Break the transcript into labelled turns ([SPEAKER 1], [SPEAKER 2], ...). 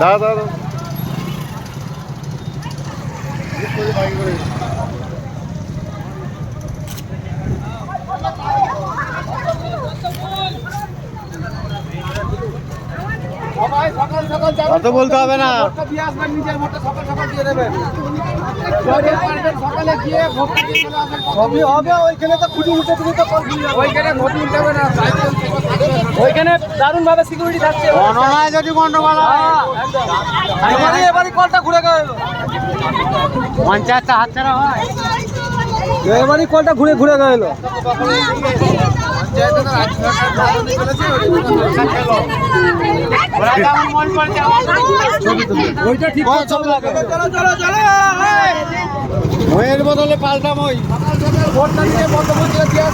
[SPEAKER 1] দাঁড়া দাঁড়া
[SPEAKER 2] যাবেন
[SPEAKER 1] বলতে হবে না।
[SPEAKER 2] সকাল গিয়ে হবে ওইখানে তো খুঁটি উঠে তুমি তো ওইখানে খুঁটি উঠাবে না। দারুণ ভাবে সিকিউরিটি থাকছে
[SPEAKER 1] গণনায় যদি গন্ডগোল হয়।
[SPEAKER 2] এবারে কলটা ঘুরে গেল।
[SPEAKER 1] পঞ্চায়েতটা হাত ছাড়া হয়।
[SPEAKER 2] এবারে কলটা ঘুরে ঘুরে গেল। ওইটা ঠিক
[SPEAKER 1] ময়ের বদলে পাল্টা মই
[SPEAKER 2] ভোটটা বন্ধ করে দিয়ে